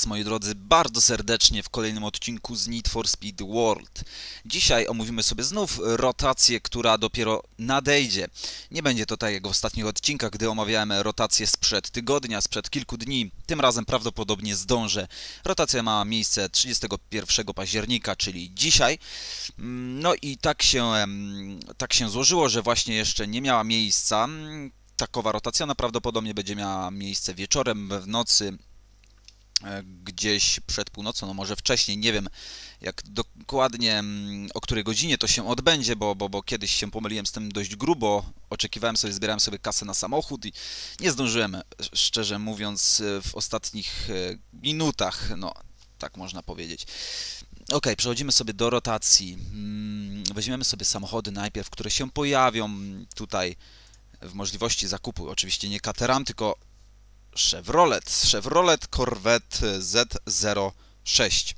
Was, moi drodzy, bardzo serdecznie w kolejnym odcinku z Need for Speed World. Dzisiaj omówimy sobie znów rotację, która dopiero nadejdzie. Nie będzie to tak jak w ostatnich odcinkach, gdy omawiałem rotację sprzed tygodnia, sprzed kilku dni. Tym razem prawdopodobnie zdążę. Rotacja ma miejsce 31 października, czyli dzisiaj. Mm, No i tak się, tak się złożyło, że właśnie jeszcze nie miała miejsca. Takowa rotacja ona prawdopodobnie będzie miała miejsce wieczorem, w nocy, gdzieś przed północą, no może wcześniej, nie wiem jak dokładnie mm, o której godzinie to się odbędzie, bo, bo, bo kiedyś się pomyliłem z tym dość grubo, oczekiwałem sobie, zbierałem sobie kasę na samochód i nie zdążyłem, e, szczerze mówiąc, e, w ostatnich e, minutach, no tak można powiedzieć. Ok, przechodzimy sobie do rotacji. Mm, Weźmiemy sobie samochody najpierw, które się pojawią tutaj w możliwości zakupu. Oczywiście nie Caterham, tylko Chevrolet. Chevrolet Corvette Z06.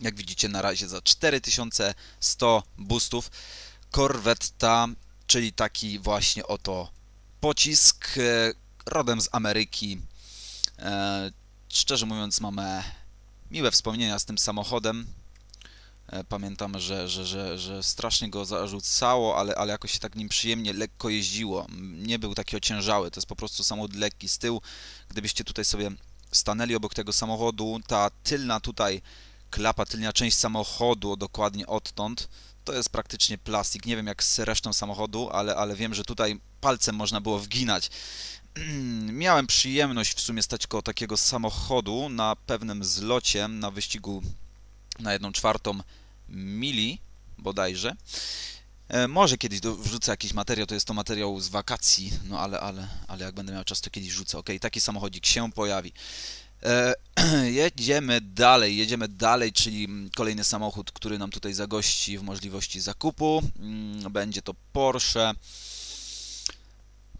Jak widzicie na razie za 4100 boostów. Corvetta, czyli taki właśnie oto pocisk e, rodem z Ameryki. E, Szczerze mówiąc mamy miłe wspomnienia z tym samochodem. E, Pamiętam, że, że, że, że strasznie go zarzucało, ale, ale jakoś się tak nim przyjemnie, lekko jeździło. Nie był taki ociężały, to jest po prostu samochód lekki z tyłu. Gdybyście tutaj sobie stanęli obok tego samochodu, ta tylna tutaj klapa, tylna część samochodu, dokładnie odtąd, to jest praktycznie plastik. Nie wiem jak z resztą samochodu, ale, ale wiem, że tutaj palcem można było wginać. Miałem przyjemność w sumie stać koło takiego samochodu na pewnym zlocie, na wyścigu na jedną czwartą mili bodajże. E, może kiedyś do, wrzucę jakiś materiał, to jest to materiał z wakacji, no ale, ale, ale jak będę miał czas, to kiedyś wrzucę. Ok, taki samochodzik się pojawi. E, jedziemy dalej, jedziemy dalej, czyli kolejny samochód, który nam tutaj zagości w możliwości zakupu. Mm, Będzie to Porsche.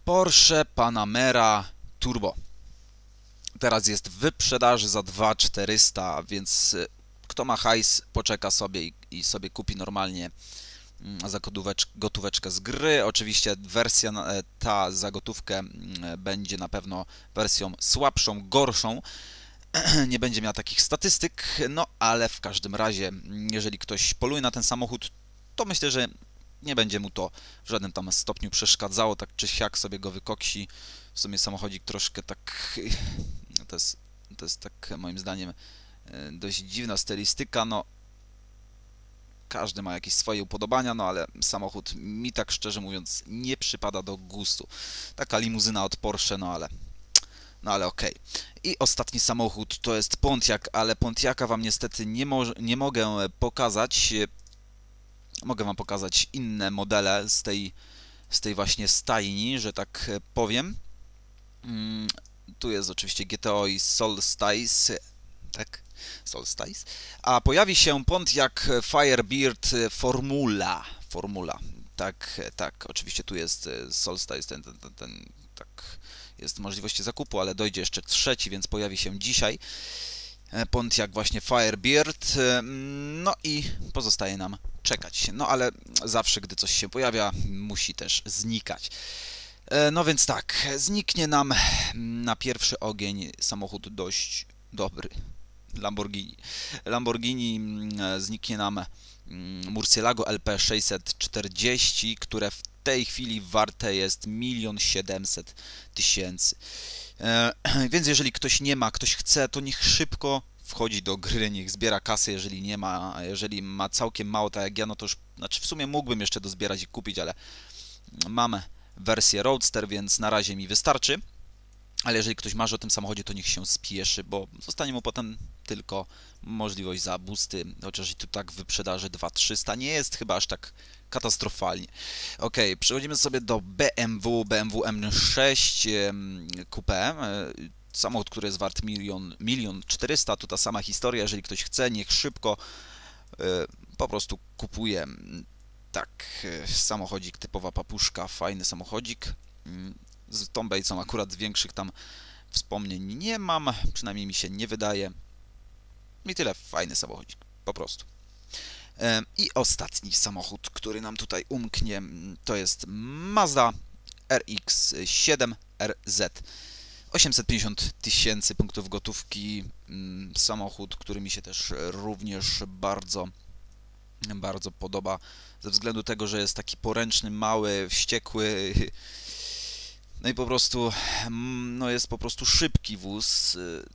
Porsche Panamera Turbo. Teraz jest w wyprzedaży za 2400, więc kto ma hajs, poczeka sobie i, i sobie kupi normalnie mm, za gotówecz, gotóweczkę z gry. Oczywiście wersja e, ta za gotówkę mm, będzie na pewno wersją słabszą, gorszą. Nie będzie miała takich statystyk, no ale w każdym razie, mm, jeżeli ktoś poluje na ten samochód, to myślę, że nie będzie mu to w żadnym tam stopniu przeszkadzało, tak czy siak sobie go wykoksi. W sumie samochodzik troszkę tak, to jest, to jest tak moim zdaniem dość dziwna stylistyka, no każdy ma jakieś swoje upodobania, no ale samochód mi tak szczerze mówiąc nie przypada do gustu. Taka limuzyna od Porsche, no ale no ale okej. I ostatni samochód to jest Pontiac, ale Pontiaca wam niestety nie, mo- nie mogę e, pokazać. E, Mogę wam pokazać inne modele z tej, z tej właśnie stajni, że tak e, powiem. Mm, Tu jest oczywiście GTO i Solstice, tak? Solstice. A pojawi się Pontiac Firebird Formula. Formula. Tak, tak. Oczywiście tu jest e, Solstice, ten, ten, ten, ten tak. Jest możliwość zakupu, ale dojdzie jeszcze trzeci, więc pojawi się dzisiaj. E, Pontiac właśnie Firebird. e, No i pozostaje nam czekać. No ale zawsze, gdy coś się pojawia, musi też znikać. No więc tak, zniknie nam na pierwszy ogień samochód dość dobry. Lamborghini. Lamborghini mm, zniknie nam mm, Murcielago LP640, które w tej chwili warte jest 1 700 tysięcy. E, Więc jeżeli ktoś nie ma, ktoś chce, to niech szybko wchodzi do gry, niech zbiera kasę, jeżeli nie ma, jeżeli ma całkiem mało, tak jak ja, no to już, znaczy w sumie mógłbym jeszcze dozbierać i kupić, ale mam wersję Roadster, więc na razie mi wystarczy. Ale jeżeli ktoś marzy o tym samochodzie, to niech się spieszy, bo zostanie mu potem tylko możliwość za boosty, chociaż i tu tak w wyprzedaży 2300 nie jest chyba aż tak katastrofalnie. Ok, przechodzimy sobie do BMW, BMW M6 em, Coupe. e, Samochód, który jest wart milion, milion 400, tu ta sama historia, jeżeli ktoś chce, niech szybko e, po prostu kupuje. Tak, e, samochodzik, typowa papuszka, fajny samochodzik. Z tą bejcą akurat większych tam wspomnień nie mam, przynajmniej mi się nie wydaje. I tyle, fajny samochodzik, po prostu. Em, I ostatni samochód, który nam tutaj umknie, to jest Mazda RX-7 RZ. 850 tysięcy punktów gotówki. Samochód, który mi się też również bardzo, bardzo podoba. Ze względu tego, że jest taki poręczny, mały, wściekły. No i po prostu, mm, no jest po prostu szybki wóz. y,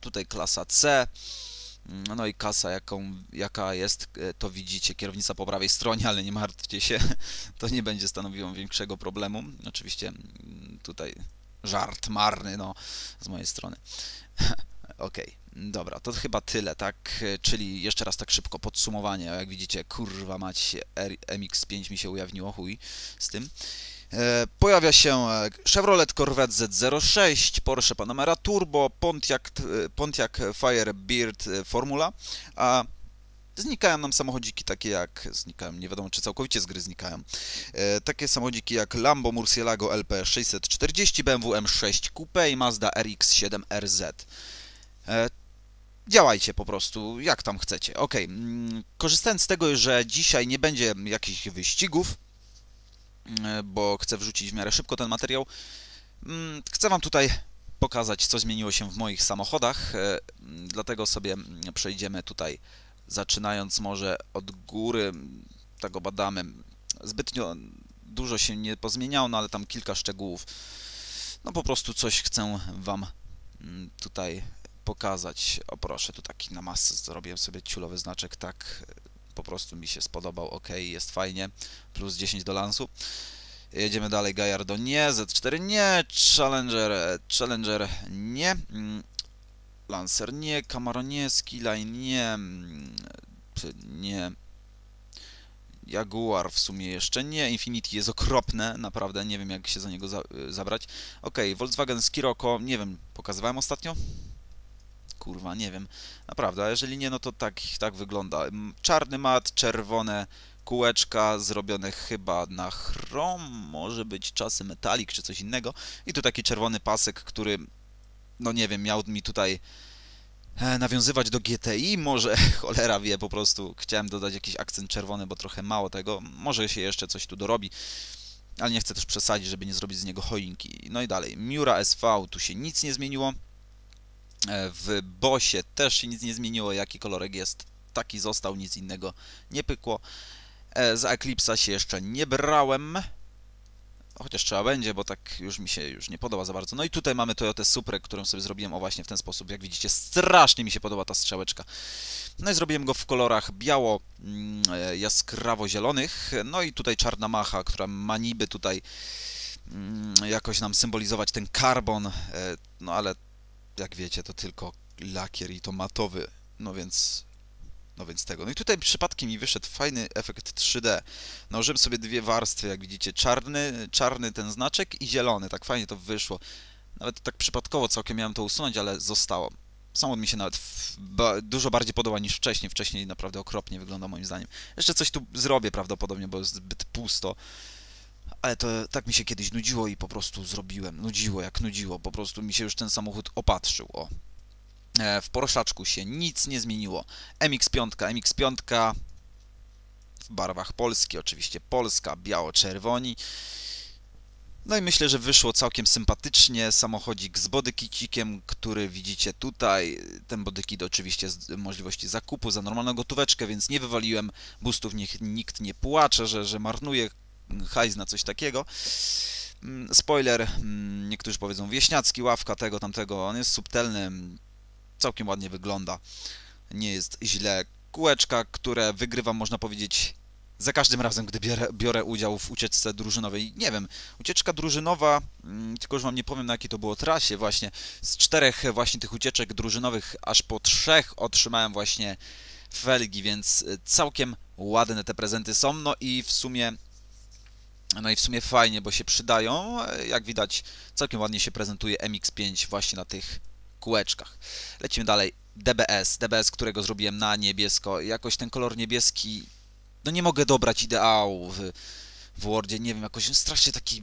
Tutaj klasa C. Mm, No i kasa, jaką, jaka jest, e, to widzicie. Kierownica po prawej stronie, ale nie martwcie się, to nie będzie stanowiło większego problemu. Oczywiście mm, tutaj żart marny, no, z mojej strony. Okej, dobra, to chyba tyle, tak? Czyli jeszcze raz tak szybko podsumowanie. Jak widzicie, kurwa R- MX-5 mi się ujawniło, chuj z tym. E, Pojawia się e, Chevrolet Corvette Z06, Porsche Panamera Turbo, Pontiac, e, Pontiac Firebird e, Formula, a znikają nam samochodziki takie jak, znikają, nie wiadomo czy całkowicie z gry znikają, takie samochodziki jak Lambo Murcielago LP 640, BMW M6 Coupe i Mazda RX-7 RZ. Działajcie po prostu, jak tam chcecie. Ok, korzystając z tego, że dzisiaj nie będzie jakichś wyścigów, bo chcę wrzucić w miarę szybko ten materiał. Mm, Chcę Wam tutaj pokazać, co zmieniło się w moich samochodach, e, dlatego sobie przejdziemy tutaj, zaczynając może od góry, tego badamy. Zbytnio dużo się nie pozmieniało, no ale tam kilka szczegółów. No po prostu coś chcę Wam mm, tutaj pokazać. O proszę, tu taki na masę zrobiłem sobie ciulowy znaczek, tak po prostu mi się spodobał, ok, jest fajnie, plus 10 do lansu. Jedziemy dalej, Gallardo nie, Z4 nie, Challenger, e, Challenger nie, mm, Lancer nie, Camaro nie, Skyline nie, mm, czy nie, Jaguar w sumie jeszcze nie, Infinity jest okropne, naprawdę nie wiem jak się za niego za, y, zabrać. Ok, Volkswagen Scirocco, nie wiem, pokazywałem ostatnio? Kurwa, nie wiem, naprawdę, a jeżeli nie, no to tak, tak wygląda. Czarny mat, czerwone kółeczka zrobione chyba na chrom, może być czasem metalik czy coś innego. I tu taki czerwony pasek, który, no nie wiem, miał mi tutaj e, nawiązywać do GTI, może cholera wie, po prostu chciałem dodać jakiś akcent czerwony, bo trochę mało tego, może się jeszcze coś tu dorobi. Ale nie chcę też przesadzić, żeby nie zrobić z niego choinki. No i dalej, Miura SV, tu się nic nie zmieniło. E, W Bosie też się nic nie zmieniło, jaki kolorek jest, taki został, nic innego nie pykło. E, Za Eclipse'a się jeszcze nie brałem. Chociaż trzeba będzie, bo tak już mi się już nie podoba za bardzo. No i tutaj mamy Toyota Supra, którą sobie zrobiłem o właśnie w ten sposób. Jak widzicie, strasznie mi się podoba ta strzałeczka. No i zrobiłem go w kolorach biało, mm, e, jaskrawo-zielonych. No i tutaj czarna macha, która ma niby tutaj mm, jakoś nam symbolizować ten karbon. No ale jak wiecie, to tylko lakier i to matowy. No więc no więc tego. No i tutaj przypadkiem mi wyszedł fajny efekt 3D. Nałożyłem sobie dwie warstwy, jak widzicie, czarny, czarny ten znaczek i zielony. Tak fajnie to wyszło. Nawet tak przypadkowo całkiem miałem to usunąć, ale zostało. Samochód mi się nawet ba, dużo bardziej podoba niż wcześniej. Wcześniej naprawdę okropnie wygląda moim zdaniem. Jeszcze coś tu zrobię prawdopodobnie, bo jest zbyt pusto. Ale to tak mi się kiedyś nudziło i po prostu zrobiłem. Nudziło jak nudziło. Po prostu mi się już ten samochód opatrzył. O, E, W Porszaczku się nic nie zmieniło. MX5, MX5 w barwach Polski, oczywiście Polska, biało-czerwoni. No i myślę, że wyszło całkiem sympatycznie. Samochodzik z bodykicikiem, który widzicie tutaj. Ten bodykit oczywiście z możliwości zakupu za normalną gotóweczkę, więc nie wywaliłem boostów, niech nikt nie płacze, że, że marnuje hajs na coś takiego. Mm, Spoiler, mm, niektórzy powiedzą wieśniacki, ławka tego, tamtego, on jest subtelny, całkiem ładnie wygląda. Nie jest źle. Kółeczka, które wygrywam, można powiedzieć, za każdym razem, gdy biorę, biorę udział w ucieczce drużynowej. Nie wiem, ucieczka drużynowa, mm, tylko że wam nie powiem na jakiej to było trasie właśnie. Z czterech właśnie tych ucieczek drużynowych, aż po trzech otrzymałem właśnie felgi, więc y, całkiem ładne te prezenty są. No i w sumie no i w sumie fajnie, bo się przydają. Jak widać, całkiem ładnie się prezentuje MX5 właśnie na tych kółeczkach. Lecimy dalej. DBS, DBS, którego zrobiłem na niebiesko. Jakoś ten kolor niebieski, no nie mogę dobrać ideału w, w Wordzie, nie wiem, jakoś strasznie taki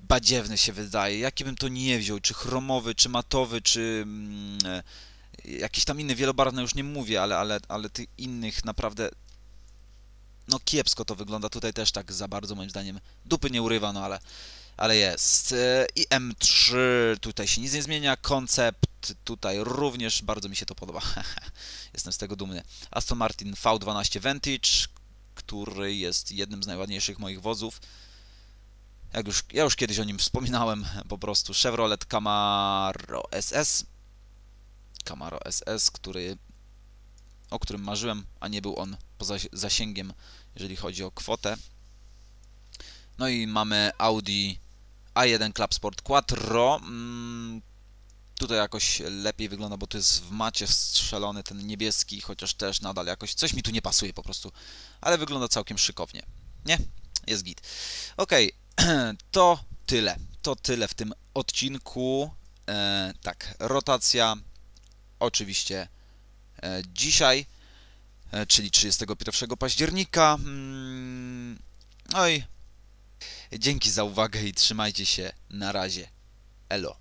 badziewny się wydaje. Jaki bym to nie wziął, czy chromowy, czy matowy, czy mm, e, jakiś tam inny, wielobarwny już nie mówię, ale, ale, ale tych innych naprawdę no kiepsko to wygląda. Tutaj też tak za bardzo moim zdaniem dupy nie urywa, no ale, ale jest. E, I M3 tutaj się nic nie zmienia. Koncept tutaj również bardzo mi się to podoba. Jestem z tego dumny. Aston Martin V12 Vantage, który jest jednym z najładniejszych moich wozów. Jak już, ja już kiedyś o nim wspominałem, po prostu Chevrolet Camaro SS. Camaro SS, który, o którym marzyłem, a nie był on poza zasięgiem, jeżeli chodzi o kwotę. No i mamy Audi A1 Club Sport Quattro. Mm, tutaj jakoś lepiej wygląda, bo to jest w macie wstrzelony ten niebieski, chociaż też nadal jakoś coś mi tu nie pasuje po prostu, ale wygląda całkiem szykownie. Nie? Jest git. Okej, to tyle. To tyle w tym odcinku. E, tak, rotacja oczywiście e, dzisiaj, czyli 31 października. Mm, i dzięki za uwagę i trzymajcie się. Na razie. Elo.